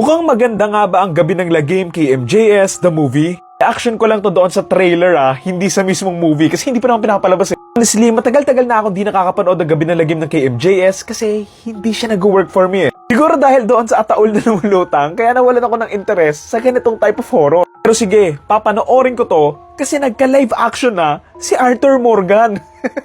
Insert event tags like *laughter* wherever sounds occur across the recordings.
Mukhang maganda nga ba ang gabi ng lagim kay MJS, the movie? Action ko lang to doon sa trailer ah, hindi sa mismong movie kasi hindi pa naman pinapalabas eh. Honestly, matagal-tagal na akong di nakakapanood ng gabi ng lagim ng KMJS kasi hindi siya nag-work for me eh. Siguro dahil doon sa ataol na *laughs* lumulutang, kaya nawalan ako ng interest sa ganitong type of horror. Pero sige, papanoorin ko to kasi nagka-live action na si Arthur Morgan.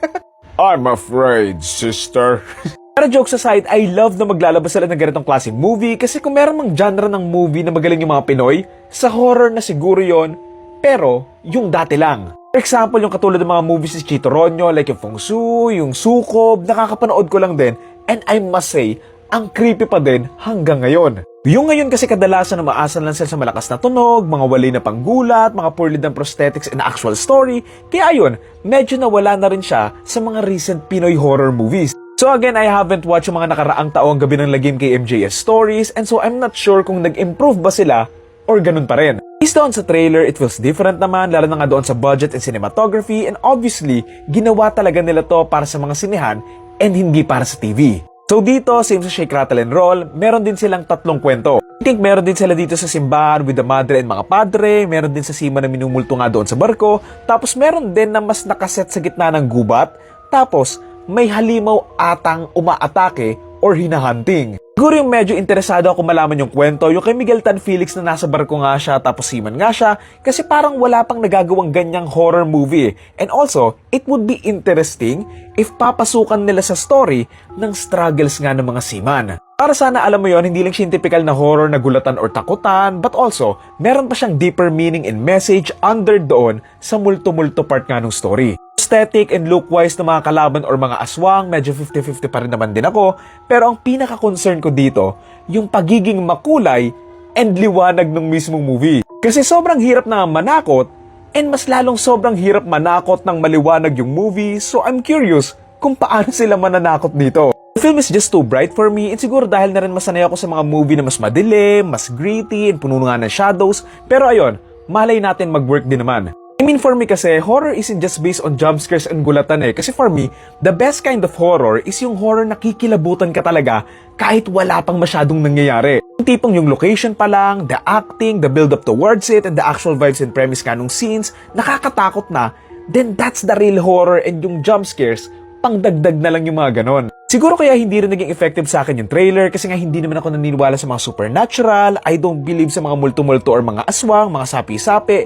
*laughs* I'm afraid, sister. *laughs* Pero jokes aside, I love na maglalabas sila ng ganitong klaseng movie kasi kung meron mang genre ng movie na magaling yung mga Pinoy, sa horror na siguro yon pero yung dati lang. For example, yung katulad ng mga movies ni Chito Ronyo, like yung Feng Shui, yung Sukob, nakakapanood ko lang din. And I must say, ang creepy pa din hanggang ngayon. Yung ngayon kasi kadalasan na maasan lang sila sa malakas na tunog, mga wali na panggulat, mga poorly done prosthetics and actual story. Kaya ayun, medyo nawala na rin siya sa mga recent Pinoy horror movies. So again, I haven't watched yung mga nakaraang taong gabi ng lagim kay MJS stories and so I'm not sure kung nag-improve ba sila or ganun pa rin. Based doon sa trailer, it feels different naman, lalo na nga doon sa budget and cinematography, and obviously, ginawa talaga nila to para sa mga sinehan and hindi para sa TV. So dito, same sa Shake, Rattle, and Roll, meron din silang tatlong kwento. I think meron din sila dito sa simbahan with the madre and mga padre, meron din sa sima na minumulto nga doon sa barko, tapos meron din na mas nakaset sa gitna ng gubat, tapos may halimaw atang umaatake or hinahunting. Siguro yung medyo interesado ako malaman yung kwento, yung kay Miguel Tan Felix na nasa barko nga siya tapos seaman nga siya kasi parang wala pang nagagawang ganyang horror movie. eh. And also, it would be interesting if papasukan nila sa story ng struggles nga ng mga seaman. Para sana alam mo yon hindi lang siya typical na horror na gulatan or takutan, but also, meron pa siyang deeper meaning and message under doon sa multo-multo part nga ng story aesthetic and look-wise ng mga kalaban or mga aswang, medyo 50-50 pa rin naman din ako. Pero ang pinaka-concern ko dito, yung pagiging makulay and liwanag ng mismong movie. Kasi sobrang hirap na manakot and mas lalong sobrang hirap manakot ng maliwanag yung movie. So I'm curious kung paano sila mananakot dito. The film is just too bright for me and siguro dahil na rin masanay ako sa mga movie na mas madilim, mas gritty, and puno nga ng shadows. Pero ayun, malay natin mag-work din naman. I mean for me kasi, horror isn't just based on jump scares and gulatan eh. Kasi for me, the best kind of horror is yung horror na kikilabutan ka talaga kahit wala pang masyadong nangyayari. Yung tipong yung location pa lang, the acting, the build up towards it, and the actual vibes and premise ka nung scenes, nakakatakot na, then that's the real horror and yung jump scares, pangdagdag na lang yung mga ganon. Siguro kaya hindi rin naging effective sa akin yung trailer kasi nga hindi naman ako naniniwala sa mga supernatural, I don't believe sa mga multo-multo or mga aswang, mga sapi-sapi.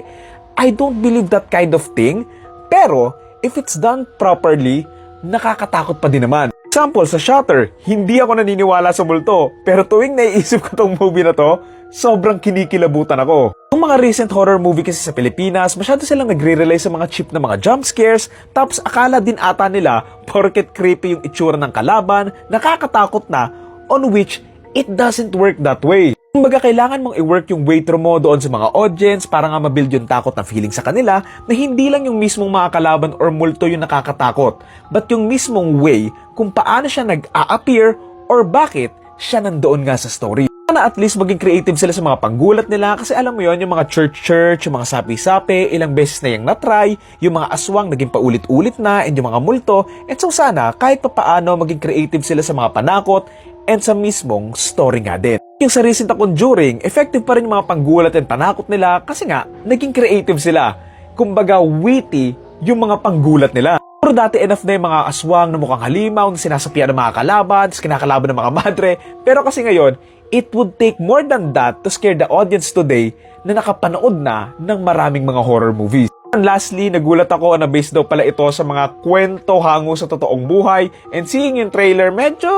I don't believe that kind of thing. Pero, if it's done properly, nakakatakot pa din naman. Example, sa Shutter, hindi ako naniniwala sa multo. Pero tuwing naiisip ko tong movie na to, sobrang kinikilabutan ako. Yung mga recent horror movie kasi sa Pilipinas, masyado silang nagre-rely sa mga cheap na mga jump scares, tapos akala din ata nila, porket creepy yung itsura ng kalaban, nakakatakot na, on which it doesn't work that way. Kumbaga, kailangan mong i-work yung waiter mo doon sa mga audience para nga mabuild yung takot na feeling sa kanila na hindi lang yung mismong mga kalaban or multo yung nakakatakot, but yung mismong way kung paano siya nag-a-appear or bakit siya nandoon nga sa story. Sana at least maging creative sila sa mga panggulat nila kasi alam mo yon yung mga church-church, yung mga sapi-sapi, ilang beses na yung natry, yung mga aswang naging paulit-ulit na, and yung mga multo. And so sana, kahit pa paano maging creative sila sa mga panakot and sa mismong story nga din. Yung sa recent na Conjuring, effective pa rin yung mga panggulat and panakot nila kasi nga, naging creative sila. Kumbaga, witty yung mga panggulat nila. Pero dati enough na yung mga aswang na mukhang halimaw na sinasapian ng mga kalaban, kinakalaban ng mga madre. Pero kasi ngayon, it would take more than that to scare the audience today na nakapanood na ng maraming mga horror movies. And lastly, nagulat ako na based daw pala ito sa mga kwento hango sa totoong buhay and seeing yung trailer, medyo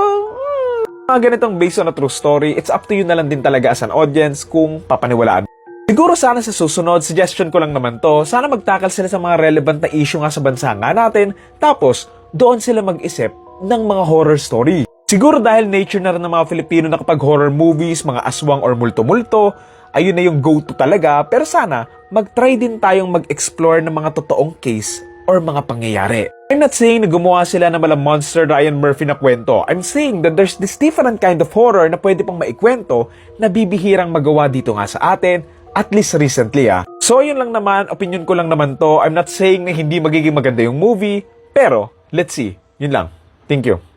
mga ganitong based on a true story, it's up to you na lang din talaga as an audience kung papaniwalaan. Siguro sana sa susunod, suggestion ko lang naman to, sana magtakal sila sa mga relevant na issue nga sa bansa nga natin, tapos doon sila mag-isip ng mga horror story. Siguro dahil nature na rin ng mga Filipino na kapag horror movies, mga aswang or multo-multo, ayun na yung go-to talaga, pero sana mag-try din tayong mag-explore ng mga totoong case or mga pangyayari. I'm not saying na gumawa sila ng mala monster Ryan Murphy na kwento. I'm saying that there's this different kind of horror na pwede pang maikwento na bibihirang magawa dito nga sa atin, at least recently ah. So yun lang naman, opinion ko lang naman to. I'm not saying na hindi magiging maganda yung movie, pero let's see. Yun lang. Thank you.